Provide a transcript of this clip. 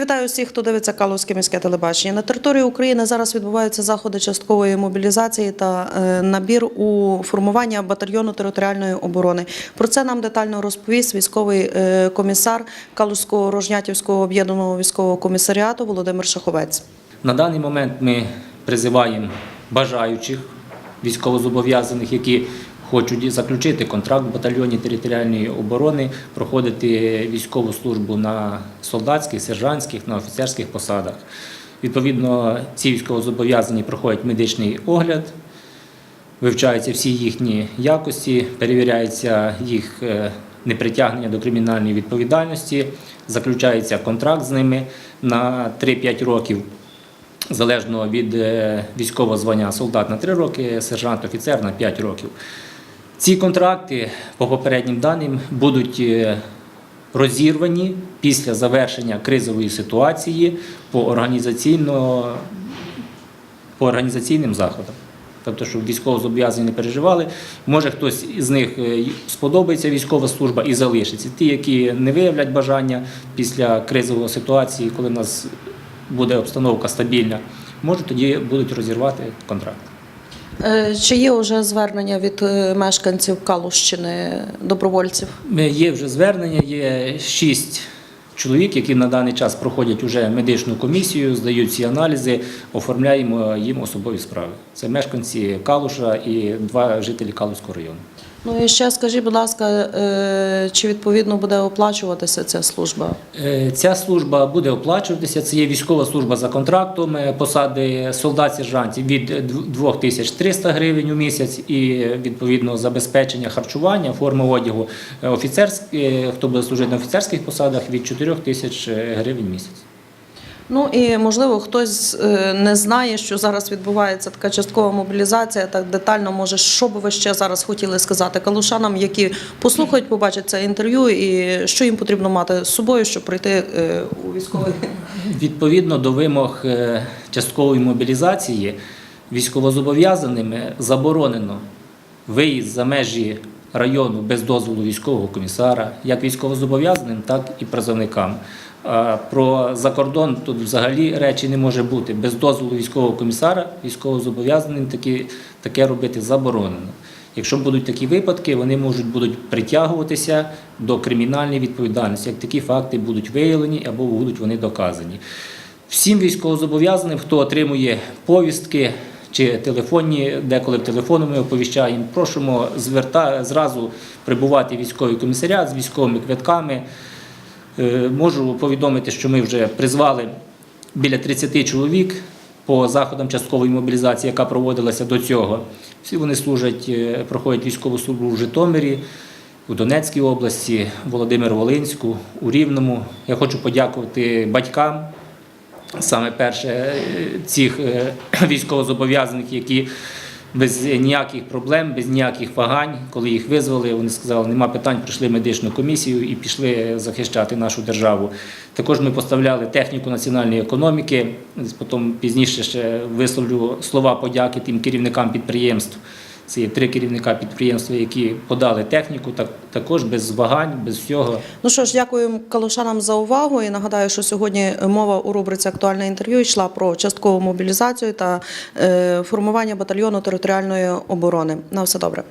Вітаю всіх, хто дивиться Калузьке міське телебачення. На території України зараз відбуваються заходи часткової мобілізації та е, набір у формування батальйону територіальної оборони. Про це нам детально розповість військовий е, комісар Калузького Рожнятівського об'єднаного військового комісаріату Володимир Шаховець. На даний момент ми призиваємо бажаючих військовозобов'язаних, які хочуть заключити контракт в батальйоні територіальної оборони, проходити військову службу на солдатських, сержантських, на офіцерських посадах. Відповідно, ці військовозобов'язані проходять медичний огляд, вивчаються всі їхні якості, перевіряється їх е, непритягнення до кримінальної відповідальності, заключається контракт з ними на 3-5 років залежно від е, військового звання солдат на 3 роки, сержант, офіцер на 5 років. Ці контракти, по попереднім даним, будуть е, розірвані після завершення кризової ситуації по, організаційно, по організаційним заходам. Тобто, щоб військовозобов'язані не переживали. Може хтось із них е, сподобається військова служба і залишиться. Ті, які не виявлять бажання після кризової ситуації, коли в нас буде обстановка стабільна, може тоді будуть розірвати контракт. Е, Чи є вже звернення від е, мешканців Калущини добровольців? Е, Є вже звернення, є шість чоловік, які на даний час проходять уже медичну комісію, здають ці аналізи, оформляємо їм особові справи. Це мешканці Калуша і два жителі Калуського району. Ну і ще скажіть, будь ласка, е, чи відповідно буде оплачуватися ця служба? Е, Ця служба буде оплачуватися. Це є військова служба за контрактом, е, посади солдат-сержантів від 2300 гривень у місяць і відповідно забезпечення харчування, форми одягу офіцерські, хто буде служити на офіцерських посадах від 4000 гривень в місяць. Ну і можливо хтось е, не знає, що зараз відбувається така часткова мобілізація. Так детально, може, що би ви ще зараз хотіли сказати калушанам, які послухають, побачать це інтерв'ю, і що їм потрібно мати з собою, щоб прийти е, у військовий. Відповідно до вимог е, часткової мобілізації військовозобов'язаними заборонено виїзд за межі району без дозволу військового комісара, як військовозобов'язаним, так і призовникам. Про закордон тут взагалі речі не може бути. Без дозволу військового комісара військовозобов'язаним такі, таке робити заборонено. Якщо будуть такі випадки, вони можуть будуть притягуватися до кримінальної відповідальності, як такі факти будуть виявлені або будуть вони доказані. Всім військовозобов'язаним, хто отримує повістки чи телефонні, деколи в телефону ми оповіщаємо, просимо зверта, зразу прибувати в військовий комісаріат з військовими квитками. Е, Можу повідомити, що ми вже призвали біля 30 чоловік по заходам часткової мобілізації, яка проводилася до цього. Всі вони служать, е, проходять військову службу в Житомирі, у Донецькій області, Володимир Волинську, у Рівному. Я хочу подякувати батькам, саме перше е, цих військовозобов'язаних, які без ніяких проблем, без ніяких вагань, коли їх визвали, вони сказали, нема питань, прийшли медичну комісію і пішли захищати нашу державу. Також ми поставляли техніку національної економіки. Потім пізніше ще висловлю слова подяки тим керівникам підприємств. Це є три керівника підприємства, які подали техніку, так також без вагань, без всього. Ну що ж, дякую калушанам за увагу. І нагадаю, що сьогодні мова у рубриці Актуальне інтерв'ю йшла про часткову мобілізацію та е, формування батальйону територіальної оборони. На все добре.